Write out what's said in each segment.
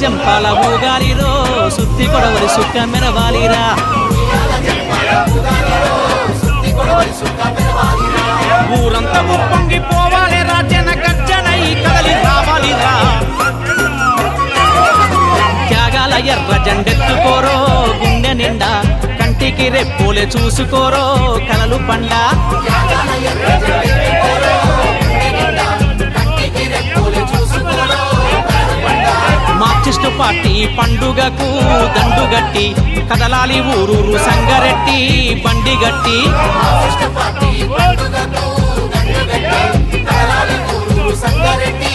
జంపాల ఊగాలిరో సుత్తి కొడవలి సుక్క మెరవాలిరా. ఊరంతా ఉప్పొంగి పోవాలి రాజన గర్జనై కదలి రావాలిరా. త్యాగాల ఎర్ర జెండెత్తుకోరో గుండె నిండా కంటికి రెప్పులే చూసుకోరో కలలు పండా. పార్టీ పండుగకు దండుగట్టి కదలాలి ఊరూరు సంగరెట్టి బండి గట్టి. సంగరెట్టి.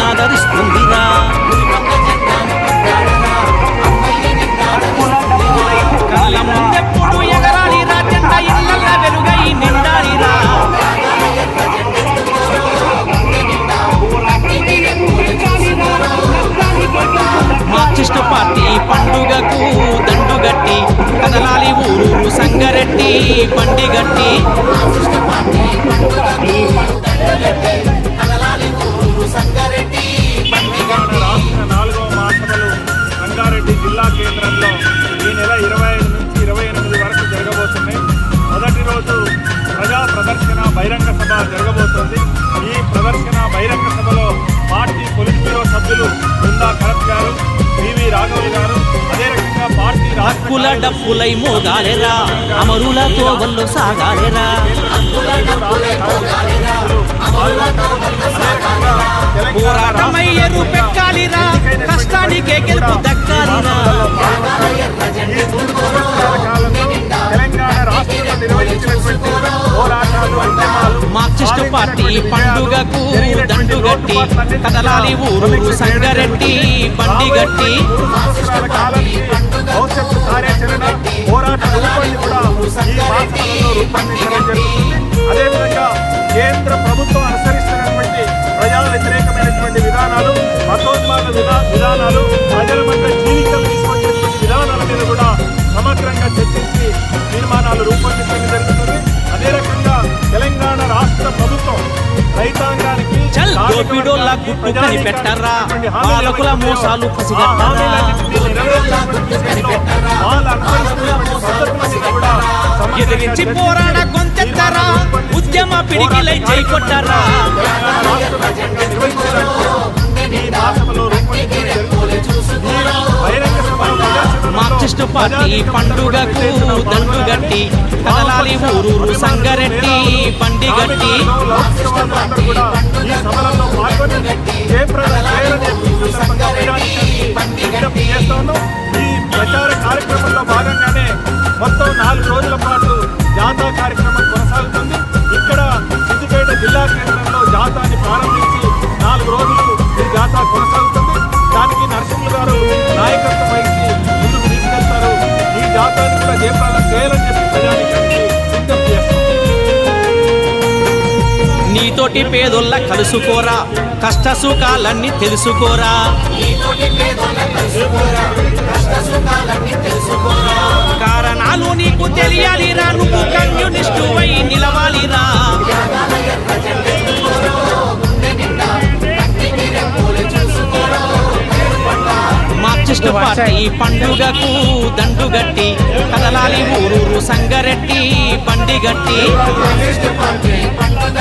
నాదరిస్తుందిరా. కళ్ళ ముందెప్పుడు ఎగరాలి ఇళ్ళ వెలుగై నిండాలిరా. మార్క్సిస్ట్ పార్టీ పండుగకు దండుగట్టి కదలాలి ఊరు సంగరెట్టి బండి గట్టి హక్కుల డప్పులై మోగాలెరా? అమరుల తోవల్లో సాగాలెరా? పోరాటమై ఎరు పెక్కాలిరా? కష్టానికే గెలుపు దక్కాలిరా? మార్క్సిస్ట్ పార్టీ పండుగకు దండుగట్టి కదలాలి ఊరు సంగరెట్టి బండి గట్టి. విధానాలు ప్రజల మధ్య జీవితం తీసుకొచ్చేటువంటి విధానాల మీద కూడా సమగ్రంగా చర్చించి తీర్మానాలు రూపొందించడం జరుగుతుంది. అదే రకంగా తెలంగాణ రాష్ట్ర ప్రభుత్వం రైతాంగానికి చల్ దోపిడోళ్ళ గుట్టు కనిపెట్టరా పాలకుల మోసాలు పసిగట్టరా ఎదిరించి పోరాడ గొంతెత్తరా? ఉద్యమ పిడికిలై జై కొట్టరా మార్క్సిస్ట్ పార్టీ పండుగకు దండుగట్టి కదలాలి ఊరూరు సంగరెట్టి బండి గట్టి. ఈ ప్రచార కార్యక్రమంలో భాగంగానే మొత్తం నాలుగు రోజుల పాటు జాతా కార్యక్రమం కొనసాగుతుంది ఇక్కడ సిద్దిపేట జిల్లా కేంద్రంలో జాతాని ప్రారంభించి నాలుగు రోజులు ఈ జాతా కొనసాగుతుంది జాతాని కూడా జయప్రదం చేయాలని చెప్పి ప్రజానికి విజ్ఞప్తి చేస్తాం నీతోటి పేదోళ్ళ కలుసుకోరా కష్ట సుఖాలన్నీ తెలుసుకోరా. కారణాలు నీకు తెలియాలిరా నువ్వు మార్క్సిస్ట్ పార్టీ పండుగకు దండు గట్టి కదలాలి ఊరూరు సంగరెట్టి బండి గట్టి. సంగారెడ్డి పండుగ